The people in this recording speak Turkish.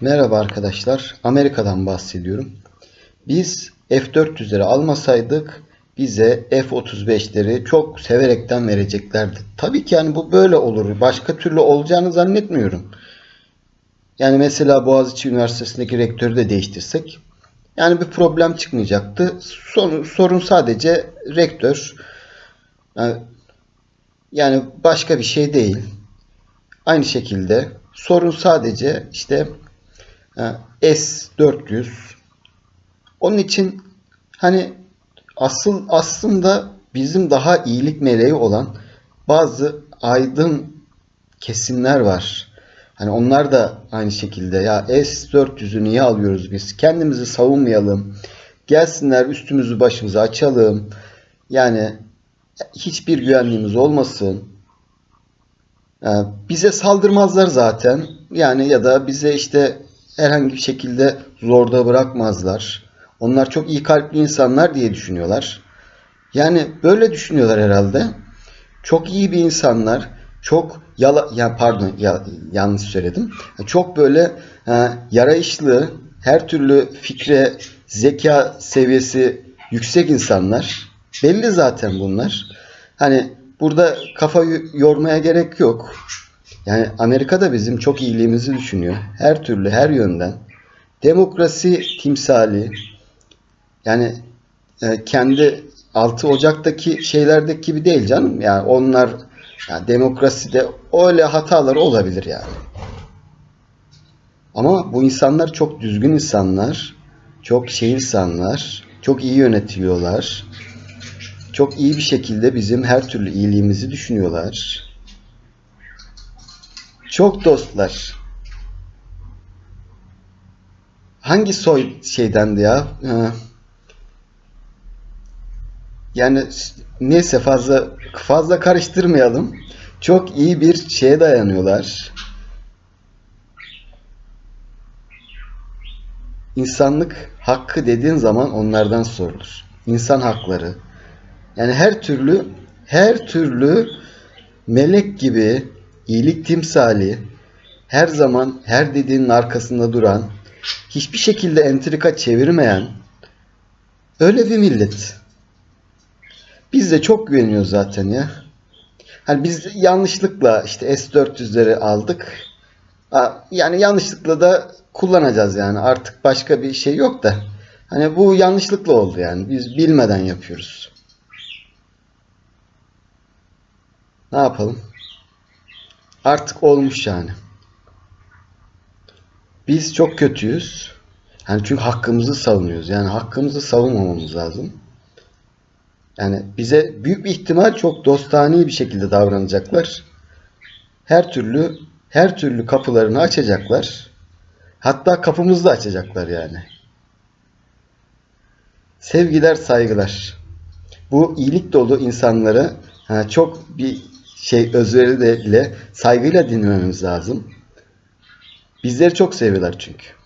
Merhaba arkadaşlar. Amerika'dan bahsediyorum. Biz F-400'leri almasaydık bize F-35'leri çok severekten vereceklerdi. Tabii ki yani bu böyle olur. Başka türlü olacağını zannetmiyorum. Yani mesela Boğaziçi Üniversitesi'ndeki rektörü de değiştirsek yani bir problem çıkmayacaktı. Sorun, sorun sadece rektör. Yani, başka bir şey değil. Aynı şekilde sorun sadece işte S400. Onun için hani asıl aslında bizim daha iyilik meleği olan bazı aydın kesimler var. Hani onlar da aynı şekilde ya S400'ü niye alıyoruz biz? Kendimizi savunmayalım. Gelsinler üstümüzü başımızı açalım. Yani hiçbir güvenliğimiz olmasın. Bize saldırmazlar zaten. Yani ya da bize işte herhangi bir şekilde zorda bırakmazlar. Onlar çok iyi kalpli insanlar diye düşünüyorlar. Yani böyle düşünüyorlar herhalde. Çok iyi bir insanlar, çok yala ya pardon ya, yanlış söyledim. Çok böyle e, yarayışlı, her türlü fikre, zeka seviyesi yüksek insanlar. Belli zaten bunlar. Hani burada kafa yormaya gerek yok. Yani Amerika da bizim çok iyiliğimizi düşünüyor. Her türlü, her yönden. Demokrasi timsali. Yani e, kendi 6 Ocak'taki şeylerdeki gibi değil canım. Yani onlar yani demokraside öyle hatalar olabilir yani. Ama bu insanlar çok düzgün insanlar. Çok şey insanlar. Çok iyi yönetiliyorlar. Çok iyi bir şekilde bizim her türlü iyiliğimizi düşünüyorlar. Çok dostlar. Hangi soy şeydendi ya? Ha. Yani neyse fazla fazla karıştırmayalım. Çok iyi bir şeye dayanıyorlar. İnsanlık hakkı dediğin zaman onlardan sorulur. İnsan hakları. Yani her türlü her türlü melek gibi iyilik timsali her zaman her dediğinin arkasında duran hiçbir şekilde entrika çevirmeyen öyle bir millet. Biz de çok güveniyoruz zaten ya. Hani biz yanlışlıkla işte S400'leri aldık. Yani yanlışlıkla da kullanacağız yani. Artık başka bir şey yok da. Hani bu yanlışlıkla oldu yani. Biz bilmeden yapıyoruz. Ne yapalım? Artık olmuş yani. Biz çok kötüyüz. Yani çünkü hakkımızı savunuyoruz. Yani hakkımızı savunmamamız lazım. Yani bize büyük bir ihtimal çok dostane bir şekilde davranacaklar. Her türlü her türlü kapılarını açacaklar. Hatta kapımızı da açacaklar yani. Sevgiler, saygılar. Bu iyilik dolu insanları çok bir şey özveriyle, saygıyla dinlememiz lazım. Bizleri çok seviyorlar çünkü.